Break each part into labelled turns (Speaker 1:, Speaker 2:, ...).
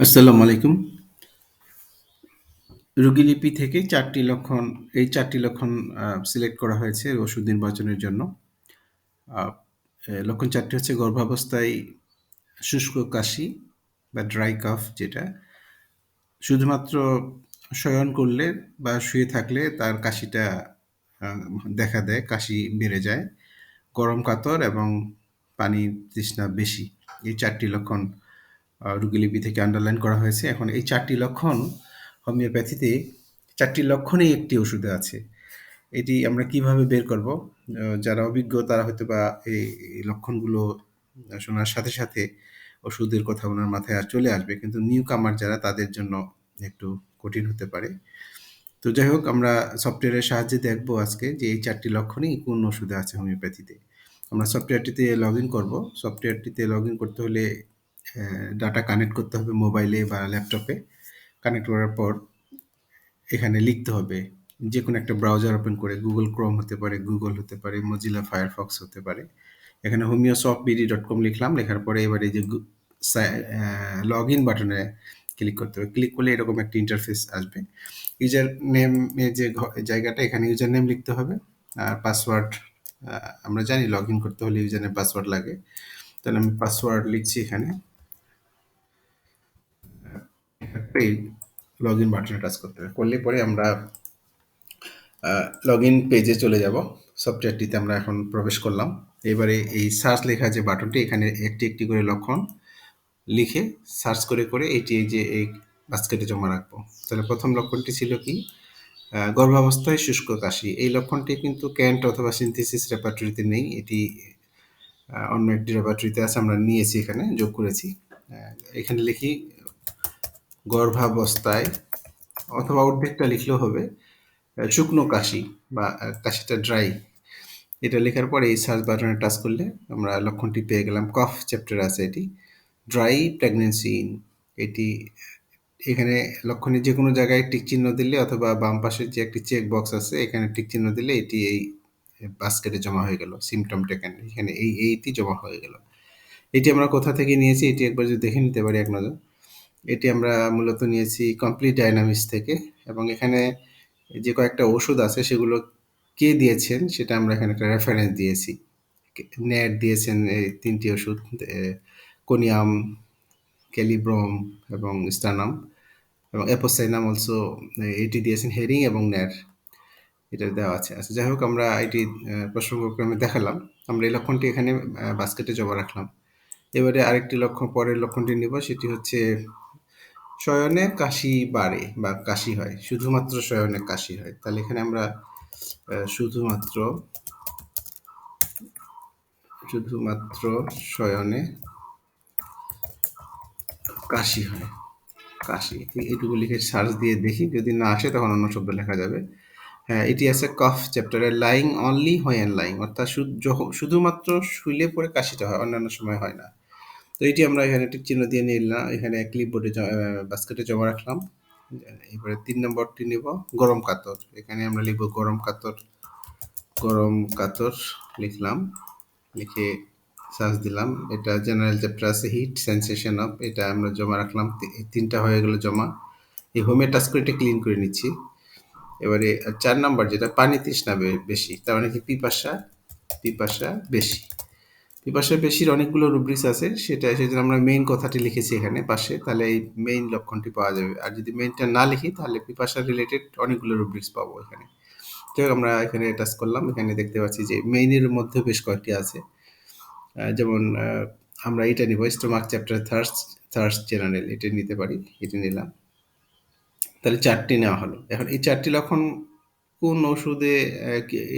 Speaker 1: আসসালামু আলাইকুম। রোগীলিপি থেকে চারটি লক্ষণ এই চারটি লক্ষণ সিলেক্ট করা হয়েছে ওষুধ নির্বাচনের জন্য। লক্ষণ চারটি হচ্ছে গর্ভাবস্থায় শুষ্ক কাশি বা ড্রাই কাফ যেটা। শুধুমাত্র শয়ন করলে বা শুয়ে থাকলে তার কাশিটা দেখা দেয়, কাশি বেড়ে যায়। গরম কাতর এবং পানির তৃষ্ণা বেশি। এই চারটি লক্ষণ রোগীলিপি থেকে আন্ডারলাইন করা হয়েছে। এখন এই চারটি লক্ষণ হোমিওপ্যাথিতে ৪ টি লক্ষণেই একটি ওষুধে আছে। এটি আমরা কীভাবে বের করব? যারা অভিজ্ঞ তারা হয়তোবা এই এই লক্ষণগুলো শোনার সাথে, সাথে ওষুধের কথা ওনার মাথায় আর চলে আসবে। কিন্তু নিউ কামার যারা তাদের জন্য একটু কঠিন হতে পারে। তো যাই হোক আমরা সফটওয়্যারের সাহায্যে দেখব আজকে যে এই ৪ টি লক্ষণই কোন ওষুধে আছে হোমিওপ্যাথিতে। আমরা সফটওয়্যারটিতে লগ ইন করব সফটওয়্যারটিতে লগ ইন করতে হলে ডাটা কানেক্ট করতে হবে মোবাইলে বা ল্যাপটপে। কানেক্ট করার পর এখানে লিখতে হবে। যে কোনো একটা ব্রাউজার ওপেন করে গুগল Chrome হতে পারে, গুগল হতে পারে, Mozilla Firefox হতে পারে। এখানে homeo soft BD dot com লিখলাম। লেখার পরে এবার যে গু সা অ্যা লগইন বাটনে ক্লিক করতে হবে। ক্লিক করলে এরকম একটা ইন্টারফেস আসবে। ইউজার নেম যে জায়গাটা এখানে ইউজার নেম লিখতে হবে। আর পাসওয়ার্ড আমরা জানি লগ ইন করতে হলে ইউজার নেম পাসওয়ার্ড লাগে। তাহলে আমি পাসওয়ার্ড লিখছি এখানে। এই লগইন বাটনে টাচ করতে হবে। করলে পরে আমরা আ লগইন পেজে চলে যাব। সফটওয়্যারটিতে আমরা এখন প্রবেশ করলাম। এবারে এই সার্চ লেখা যে বাটনটি এখানে একটি, একটি করে লক্ষণ লিখে সার্চ করে, করে এটি এই যে এই বাস্কেটে জমা রাখব। তাহলে ১ম লক্ষণটি ছিল কি? গর্ভাবস্থায় শুষ্ক কাশি। এই লক্ষণটি কিন্তু ক্যান্ট অথবা সিনথেসিস রেপার্টরিতে নেই। এটি অন্য একটি রেপার্টরিতে আছে। আমরা নিয়েছি এখানে, যোগ করেছি। এখানে লিখি গর্ভাবস্থায় অথবা অর্ধেকটা লিখলেও হবে। শুকনো কাশি বা কাশিটা ড্রাই। এটা লেখার পরে এই সার্চ বাটনে টাচ করলে আমরা লক্ষণটি পেয়ে গেলাম। কফ চ্যাপ্টার আছে এটি। ড্রাই প্রেগনেন্সি ইন এটি, এখানে লক্ষণের যেকোনো জায়গায় টিক চিহ্ন দিলে অথবা বাম পাশের যে একটি চেক বক্স আছে, এখানে টিক চিহ্ন দিলে এটি এই বাস্কেটে জমা হয়ে গেল। সিম্পটমটা এখানে এখানে এই, এইটি জমা হয়ে গেল। এটি আমরা কোথা থেকে নিয়েছি এটি একবার যদি দেখে নিতে পারি এক নজর। এটি আমরা মূলত নিয়েছি কমপ্লিট ডায়নামিক্স থেকে এবং এখানে যে কয়েকটা ওষুধ আছে সেগুলো কে দিয়েছেন সেটা আমরা এখানে একটা রেফারেন্স দিয়েছি। নেট দিয়েছেন এই তিনটি ওষুধ কোনিয়াম, ক্যালিব্রম এবং স্টানাম এবং এপোসাইনাম অলসো এটি দিয়েছেন হেরিং এবং ন্যার। এটা দেওয়া আছে। আচ্ছা যাই হোক আমরা এটি প্রসঙ্গক্রমে দেখালাম। আমরা এই লক্ষণটি এখানে বাস্কেটে জমা রাখলাম। এবারে আরেকটি লক্ষণ পরের লক্ষণটি নিব সেটি হচ্ছে শয়নে কাশি বাড়ে বা কাশি হয়। শুধুমাত্র শয়নে কাশি হয়। তাহলে এখানে আমরা শুধুমাত্র শুধুমাত্র শয়নে কাশি হয়। কাশি এটুকু লিখে সার্চ দিয়ে দেখি যদি না আসে তখন অন্য শব্দ লেখা যাবে। হ্যাঁ, এটি আছে কফ চ্যাপ্টারে লাইং অনলি হোয়েন লাইং অর্থাৎ শুধুমাত্র শুইলে পরে কাশিটা হয়, অন্যান্য সময় হয় না। তো এটি আমরা এখানে টিক চিহ্ন দিয়ে নিলাম। এখানে ক্লিপবোর্ডে বাস্কেটে জমা রাখলাম। এবারে তিন নম্বরটি নিব গরম কাতর। এখানে আমরা লিখব গরম কাতর, গরম কাতর লিখলাম। লিখে সার্চ দিলাম। এটা জেনারেল চ্যাপ্টার আছে হিট সেনসেশন অফ এটা আমরা জমা রাখলাম। তিনটা হয়ে গেল জমা। এই হোমে টাচ করে এটা ক্লিন করে নিচ্ছি। এবারে চার নাম্বার যেটা পানি তৃষ্ণা বেশি। তার মানে কি পিপাসা, পিপাসা বেশি। পিপাসা বেশির অনেকগুলো রুব্রিক্স আছে সেটা সেজন্য আমরা মেইন কথাটি লিখেছি এখানে পাশে তাহলে এই মেইন লক্ষণটি পাওয়া যাবে। আর যদি মেইনটা না লিখি তাহলে পিপাসা রিলেটেড অনেকগুলো রুব্রিক্স পাবো এখানে। হোক আমরা এখানে টাচ করলাম। এখানে দেখতে পাচ্ছি যে মেইনের মধ্যে বেশ কয়েকটি আছে। যেমন আমরা এটা নিব stomach chapter thirst thirst general এটা নিতে পারি। এটা নিলাম। তাহলে চারটি নেওয়া হলো। এখন এই চারটি লক্ষণ কোন ওষুধে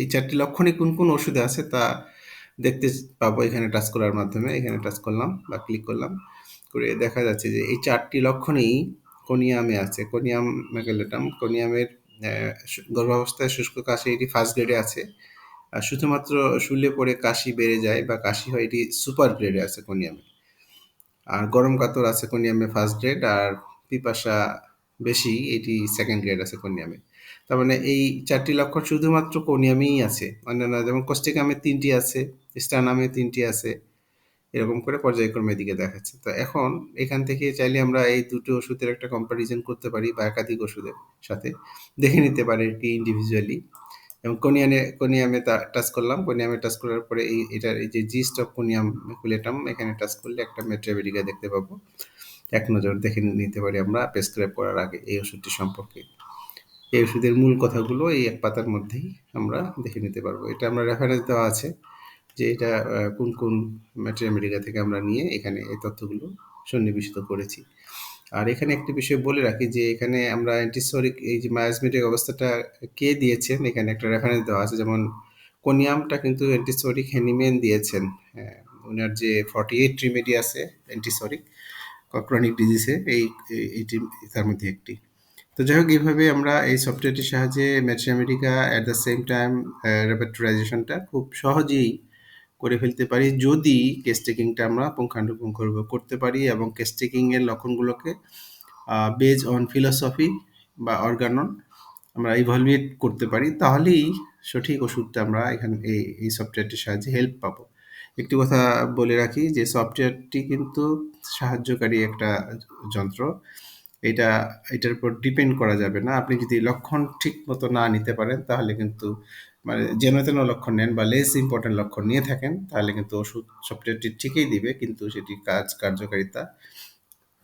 Speaker 1: এই চারটি লক্ষণে কোন, কোন ওষুধে আছে তা দেখতে পাবো এখানে টাচ করার মাধ্যমে। এখানে টাচ করলাম বা ক্লিক করলাম। করে দেখা যাচ্ছে যে এই চারটি লক্ষণেই কোনিয়ামে আছে। কোনিয়াম ম্যাকুলেটাম কোনিয়ামের গর্ভাবস্থায় শুষ্ক কাশি এটি ফার্স্ট গ্রেডে আছে। আর শুধুমাত্র শুলে পরে কাশি বেড়ে যায় বা কাশি হয় এটি সুপার গ্রেডে আছে কোনিয়ামে। আর গরম কাতর আছে কোনিয়ামে ফার্স্ট গ্রেড আর পিপাসা বেশি এটি সেকেন্ড গ্রেড আছে কোনিয়ামে। তার মানে এই চারটি লক্ষণ শুধুমাত্র কোনিয়ামেই আছে। অন্যান্য যেমন কোস্টিকামে তিনটি আছে, স্টানামে ৩ টি আছে, এরকম করে পর্যায়ক্রমে দিকে দেখাচ্ছে। তো এখন এখান থেকে চাইলে আমরা এই দুটো ওষুধের একটা কম্পারিজন করতে পারি বা একাধিক ওষুধের সাথে। দেখে নিতে পারি কি ইন্ডিভিজুয়ালি এবং কোনিয়ানে কোনিয়ামে টাচ করলাম কোনিয়ামে টাচ করার পরে এই এটার এই যে জিস্ট অফ কোনিয়াম কুলেটাম এখানে টাচ করলে একটা মেট্রাবেরিকা দেখতে পাবো। এক নজর দেখে নিতে পারি আমরা প্রেসক্রাইব করার আগে এই ওষুধটি সম্পর্কে। এই ওষুধের মূল কথাগুলো এই এক পাতার মধ্যেই আমরা দেখে নিতে পারব। এটা আমরা রেফারেন্স দেওয়া আছে যে এটা কোন কোন ম্যাটেরিয়া থেকে আমরা নিয়ে এখানে এই তথ্যগুলো সন্নিবেশিত করেছি। আর এখানে একটি বিষয় বলে রাখি যে এখানে আমরা অ্যান্টিসরিক এই যে মায়াজমেটিক অবস্থাটা কে দিয়েছেন, এখানে একটা রেফারেন্স দেওয়া আছে। যেমন কোনিয়ামটা কিন্তু অ্যান্টিসরিক হ্যানিমেন দিয়েছেন। ওনার যে ফর্টি এইট রিমেডি আছে অ্যান্টিসরিক ক্রনিক ডিজিজে এই এইটি তার মধ্যে একটি। তো যাই হোক, এইভাবে আমরা এই সফটওয়্যারটির সাহায্যে Mathematica at the same time রেপার্টরাইজেশনটা খুব সহজেই করে ফেলতে পারি, যদি কেস টেকিংটা আমরা পুঙ্খানুপুঙ্খভাবে করতে পারি এবং কেস টেকিংয়ের লক্ষণগুলোকে বেজ অন ফিলসফি বা অর্গানন আমরা ইভালুয়েট করতে পারি, তাহলেই সঠিক ওষুধটা আমরা এখানে, এই এই সফটওয়্যারটির সাহায্যে হেল্প পাবো। একটি কথা বলে রাখি যে সফটওয়্যারটি কিন্তু সাহায্যকারী একটা যন্ত্র। এটা, এটার উপর ডিপেন্ড করা যাবে না। আপনি যদি লক্ষণ ঠিক মতো না নিতে পারেন, তাহলে কিন্তু মানে যেন তেন লক্ষণ নেন বা লেস ইম্পর্টেন্ট লক্ষণ নিয়ে থাকেন, তাহলে কিন্তু ওষুধ সফটওয়্যারটি ঠিকই দিবে, কিন্তু সেটি কাজ কার্যকারিতা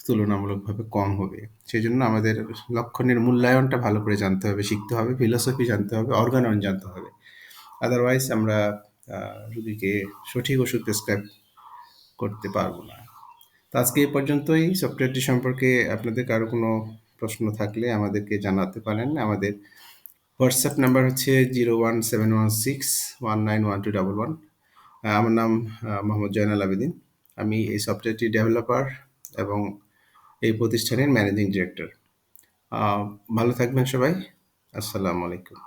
Speaker 1: তুলনামূলকভাবে কম হবে। সেই জন্য আমাদের লক্ষণের মূল্যায়নটা ভালো করে জানতে হবে, শিখতে হবে ফিলসফি জানতে হবে অর্গানন জানতে হবে। আদারওয়াইজ আমরা রুগীকে সঠিক ওষুধ প্রেসক্রাইব করতে পারব না। তো আজকে এই পর্যন্তই। সফটওয়্যারটি সম্পর্কে আপনাদের কারও কোনো প্রশ্ন থাকলে আমাদেরকে জানাতে পারেন। আমাদের হোয়াটসঅ্যাপ নাম্বার হচ্ছে zero one seven one six one nine one two double one আমার নাম মোহাম্মদ জয়নাল আবেদিন। আমি এই সফটওয়্যারটি ডেভেলপার এবং এই প্রতিষ্ঠানের ম্যানেজিং ডিরেক্টর ভালো থাকবেন সবাই। আসসালামু আলাইকুম।